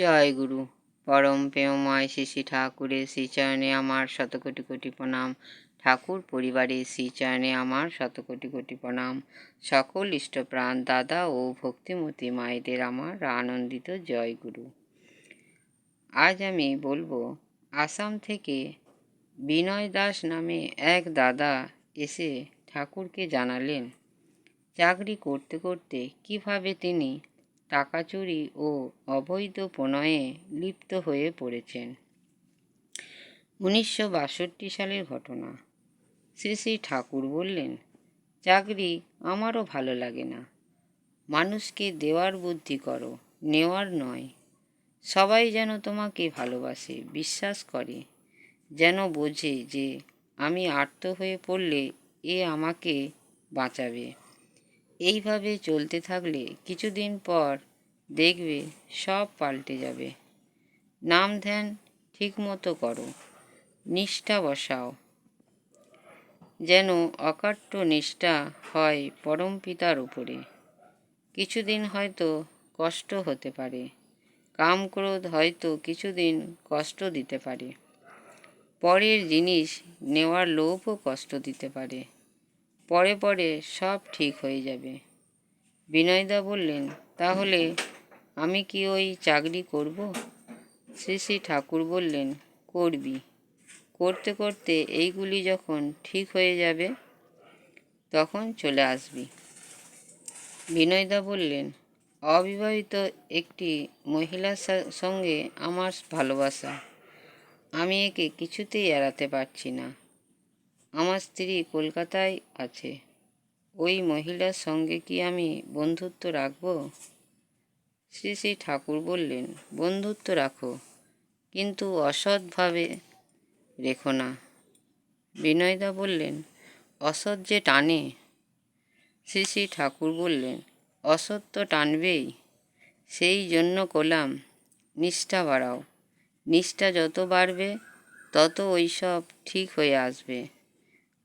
জয় গুরু। পরম প্রেমময় শ্রী শ্রী ঠাকুরের শ্রীচরণে আমার শতকোটি কোটি প্রণাম। ঠাকুর পরিবারের শ্রীচরণে আমার শতকোটি কোটি কোটি প্রণাম। সকল ইষ্টপ্রাণ দাদা ও ভক্তিমতী মায়েদের আমার আনন্দিত জয় গুরু। আজ আমি বলব, আসাম থেকে বিনয় দাস নামে এক দাদা এসে ঠাকুরকে জানালেন, চাকরি করতে করতে কীভাবে তিনি টাকা চুরি ও অবৈধ প্রণয়ে লিপ্ত হয়ে পড়েছেন। উনিশশো বাষট্টি সালের ঘটনা। শ্রী শ্রী ঠাকুর বললেন, চাকরি আমারও ভালো লাগে না। মানুষকে দেওয়ার বুদ্ধি করো, নেওয়ার নয়। সবাই যেন তোমাকে ভালোবাসে, বিশ্বাস করে, যেন বোঝে যে আমি আর্ত হয়ে পড়লে এ আমাকে বাঁচাবে। এইভাবে চলতে থাকলে কিছুদিন পর দেখবে সব পাল্টে যাবে। নাম ধ্যান ঠিকমতো করো, নিষ্ঠা বসাও। যেন অকাট্য নিষ্ঠা হয় পরম পিতার উপরে। কিছুদিন হয়তো কষ্ট হতে পারে কাম ক্রোধ হয়তো কিছুদিন কষ্ট দিতে পারে। পরের জিনিস নেওয়ার লোভও কষ্ট দিতে পারে। পরে পরে সব ঠিক হয়ে যাবে। বিনয়দা বললেন, তাহলে আমি কি ওই চাকরি করব? শ্রী শ্রী ঠাকুর বললেন, করবি। করতে করতে এইগুলি যখন ঠিক হয়ে যাবে, তখন চলে আসবি। বিনয়দা বললেন, অবিবাহিত একটি মহিলার সঙ্গে আমার ভালোবাসা। আমি একে কিছুতেই এড়াতে পারছি না। আমার স্ত্রী কলকাতায় আছে। ওই মহিলার সঙ্গে কি আমি বন্ধুত্ব রাখব? শ্রী শ্রী ঠাকুর বললেন, বন্ধুত্ব রাখো, কিন্তু অসৎভাবে রেখো না। বিনয়দা বললেন, অসৎ যে টানে? শ্রী শ্রী ঠাকুর বললেন, অসৎ তো টানবেই, সেই জন্য করলাম নিষ্ঠা বাড়াও। নিষ্ঠা যত বাড়বে, তত ওইসব ঠিক হয়ে আসবে।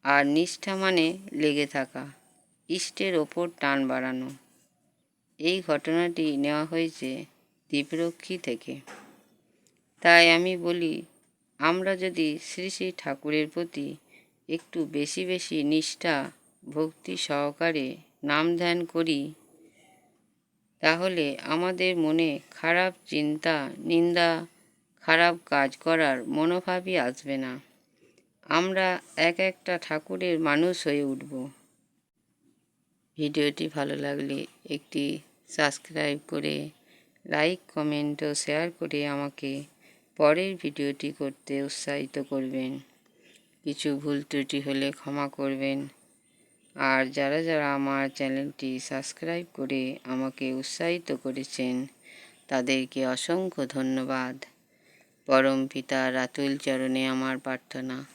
আর নিষ্ঠা মানে লেগে থাকা, ইষ্টের ওপর টান বাড়ানো। এই ঘটনাটি নেওয়া হয়েছে দ্বীপরক্ষী থেকে। তাই আমি বলি, আমরা যদি শ্রী শ্রী ঠাকুরের প্রতি একটু বেশি বেশি নিষ্ঠা, ভক্তি সহকারে নাম ধ্যান করি, তাহলে আমাদের মনে খারাপ চিন্তা, নিন্দা, খারাপ কাজ করার মনোভাবই আসবে না। আমরা এক একটা ঠাকুরের মানুষ হয়ে উঠব। ভিডিওটি ভালো লাগলে একটি সাবস্ক্রাইব করে, লাইক, কমেন্ট ও শেয়ার করে আমাকে পরের ভিডিওটি করতে উৎসাহিত করবেন। কিছু ভুল ত্রুটি হলে ক্ষমা করবেন। আর যারা যারা আমার চ্যানেলটি সাবস্ক্রাইব করে আমাকে উৎসাহিত করেছেন, তাদেরকে অসংখ্য ধন্যবাদ। পরম পিতা রাতুল চরণে আমার প্রার্থনা।